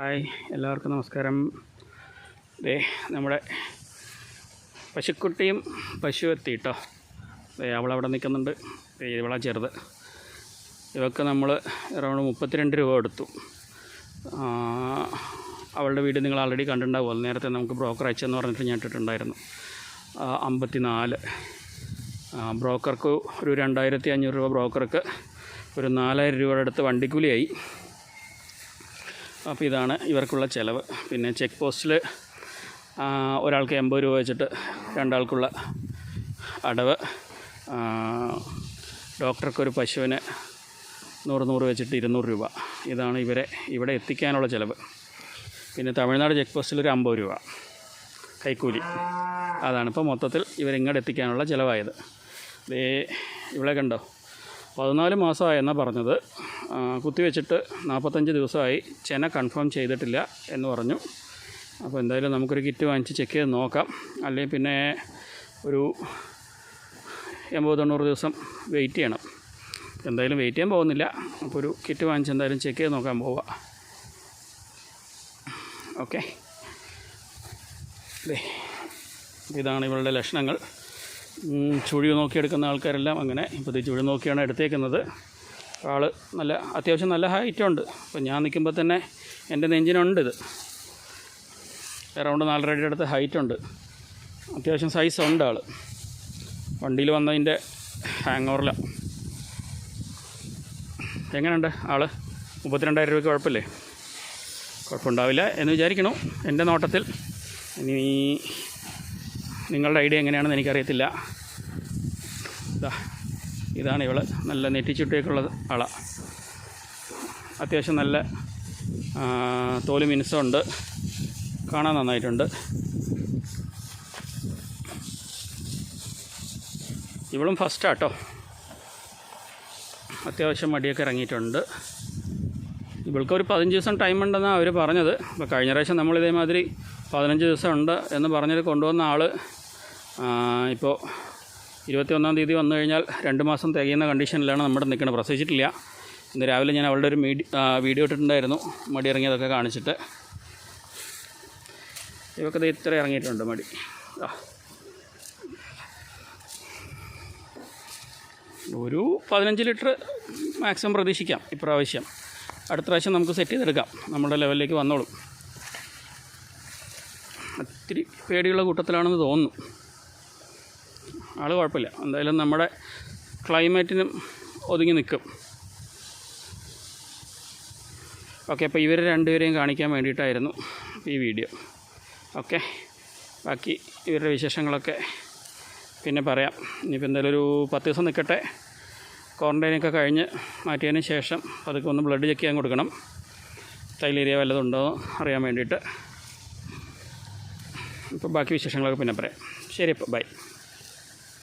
Hi എല്ലാവർക്കും നമസ്കാരം. ദേ നമ്മുടെ പശുക്കുട്ടിയും പശു എത്തി കേട്ടോ അവളവിടെ നിൽക്കുന്നുണ്ട്. ഇവളാ ചെറുത്. ഇവക്ക് നമ്മൾ അറൗണ്ട് മുപ്പത്തിരണ്ട് രൂപ കൊടുത്തു. ആ, അവളുടെ വീട് നിങ്ങൾ ആൾറെഡി കണ്ടിട്ടുണ്ടാവുമല്ലോ നേരത്തെ നമുക്ക് ബ്രോക്കർ അയച്ചെന്ന് പറഞ്ഞിട്ട് ഞാൻ ഇട്ടിട്ടുണ്ടായിരുന്നു. അമ്പത്തി നാല് ബ്രോക്കർക്ക് ഒരു രണ്ടായിരത്തി അഞ്ഞൂറ് രൂപ ബ്രോക്കർക്ക് ഒരു നാലായിരം രൂപയുടെ അടുത്ത് വണ്ടിക്കൂലിയായി. അപ്പോൾ ഇതാണ് ഇവർക്കുള്ള ചിലവ്. പിന്നെ ചെക്ക് പോസ്റ്റിൽ ഒരാൾക്ക് എൺപത് രൂപ വെച്ചിട്ട് രണ്ടാൾക്കുള്ള അടവ്. ഡോക്ടർക്ക് ഒരു പശുവിന് നൂറ് നൂറ് വെച്ചിട്ട് ഇരുന്നൂറ് രൂപ. ഇതാണ് ഇവരെ ഇവിടെ എത്തിക്കാനുള്ള ചിലവ്. പിന്നെ തമിഴ്നാട് ചെക്ക് പോസ്റ്റിൽ ഒരു അമ്പത് രൂപ കൈക്കൂലി. അതാണ് ഇപ്പോൾ മൊത്തത്തിൽ ഇവരിങ്ങോട്ട് എത്തിക്കാനുള്ള ചിലവായത്. ദേ ഇവിടെ കണ്ടോ? പതിനാല് മാസമായെന്നാണ് പറഞ്ഞത്. ആ, കുത്തിവെച്ചിട്ട് നാൽപ്പത്തഞ്ച് ദിവസമായി ചെന കൺഫേം ചെയ്തിട്ടില്ല എന്ന് പറഞ്ഞു. അപ്പോൾ എന്തായാലും നമുക്കൊരു കിറ്റ് വാങ്ങിച്ച് ചെക്ക് ചെയ്ത് നോക്കാം. അല്ലെങ്കിൽ പിന്നെ ഒരു എൺപത് തൊണ്ണൂറ് ദിവസം വെയിറ്റ് ചെയ്യണം. എന്തായാലും വെയിറ്റ് ചെയ്യാൻ പോകുന്നില്ല. അപ്പോൾ ഒരു കിറ്റ് വാങ്ങിച്ച് എന്തായാലും ചെക്ക് ചെയ്ത് നോക്കാൻ പോവുക ഓക്കെ. ഇതാണ് ഇവളുടെ ലക്ഷണങ്ങൾ. ചുഴി നോക്കിയെടുക്കുന്ന ആൾക്കാരെല്ലാം അങ്ങനെ ഇപ്പോൾ ഈ ചുഴി നോക്കിയാണ് എടുത്തേക്കുന്നത്. ആൾ നല്ല അത്യാവശ്യം നല്ല ഹൈറ്റുണ്ട് അപ്പോൾ ഞാൻ നിൽക്കുമ്പോൾ തന്നെ എന്റെ നെഞ്ചിനുണ്ട് ഇത്. അറൗണ്ട് നാലര അടുത്ത് ഹൈറ്റുണ്ട് അത്യാവശ്യം സൈസ് ഉണ്ട് ആൾ വണ്ടിയിൽ വന്നതിന്റെ ഹാങ് ഓവറിലാണ് എങ്ങനെയുണ്ട് ആൾ മുപ്പത്തിരണ്ടായിരം രൂപയ്ക്ക് കുഴപ്പമില്ലേ? കുഴപ്പമുണ്ടാവില്ല എന്ന് വിചാരിക്കണു എന്റെ നോട്ടത്തിൽ ഇനി നിങ്ങളുടെ ഐഡിയ എങ്ങനെയാണെന്ന് എനിക്കറിയത്തില്ല. ഇതാ ഇതാണ് ഇവൾ നല്ല നെറ്റിച്ചുട്ടിയൊക്കെയുള്ള അള അത്യാവശ്യം നല്ല തോൽ മിനുസമുണ്ട്. കാണാൻ നന്നായിട്ടുണ്ട്. ഇവളും ഫസ്റ്റാട്ടോ. അത്യാവശ്യം മടിയൊക്കെ ഇറങ്ങിയിട്ടുണ്ട്. ഇവൾക്ക് ഒരു പതിനഞ്ച് ദിവസം ടൈം ഉണ്ടെന്നാണ് അവർ പറഞ്ഞത്. അപ്പോൾ കഴിഞ്ഞ പ്രാവശ്യം നമ്മൾ ഇതേമാതിരി പതിനഞ്ച് ദിവസം ഉണ്ട് എന്ന് പറഞ്ഞിട്ട് കൊണ്ടുവന്ന ആൾ ഇപ്പോൾ ഇരുപത്തി ഒന്നാം തീയതി വന്നു കഴിഞ്ഞാൽ രണ്ട് മാസം തികയുന്ന കണ്ടീഷനിലാണ് നമ്മുടെ നിൽക്കുന്നത്. പ്രസവിച്ചിട്ടില്ല. ഇന്ന് രാവിലെ ഞാൻ അവളുടെ ഒരു മീഡി വീഡിയോ ഇട്ടിട്ടുണ്ടായിരുന്നു. മടി ഇറങ്ങിയതൊക്കെ കാണിച്ചിട്ട്. ഇവക്കത് ഇത്ര ഇറങ്ങിയിട്ടുണ്ട് മടി. ഒരു പതിനഞ്ച് ലിറ്റർ മാക്സിമം പ്രതീക്ഷിക്കാം ഇപ്രാവശ്യം. അടുത്ത പ്രാവശ്യം നമുക്ക് സെറ്റ് ചെയ്തെടുക്കാം. നമ്മുടെ ലെവലിലേക്ക് വന്നോളും. ഒത്തിരി പേടിയുള്ള കൂട്ടത്തിലാണെന്ന് തോന്നുന്നു. ആൾ കുഴപ്പമില്ല. എന്തായാലും നമ്മുടെ ക്ലൈമറ്റിനും ഒതുങ്ങി നിൽക്കും. ഓക്കെ അപ്പോൾ ഇവർ രണ്ടുപേരെയും കാണിക്കാൻ വേണ്ടിയിട്ടായിരുന്നു ഈ വീഡിയോ. ഓക്കെ ബാക്കി ഇവരുടെ വിശേഷങ്ങളൊക്കെ പിന്നെ പറയാം. ഇനിയിപ്പോൾ എന്തായാലും ഒരു പത്ത് ദിവസം നിൽക്കട്ടെ. ക്വാറന്റൈനൊക്കെ കഴിഞ്ഞ് മാറ്റിയതിന് ശേഷം അതൊക്കെ ഒന്ന് ബ്ലഡ് ചെക്ക് ചെയ്യാൻ കൊടുക്കണം. തൈലേരിയ വല്ലതുണ്ടോ അറിയാൻ വേണ്ടിയിട്ട്. ഇപ്പോൾ ബാക്കി വിശേഷങ്ങളൊക്കെ പിന്നെ പറയാം. ശരി അപ്പോൾ ബൈ.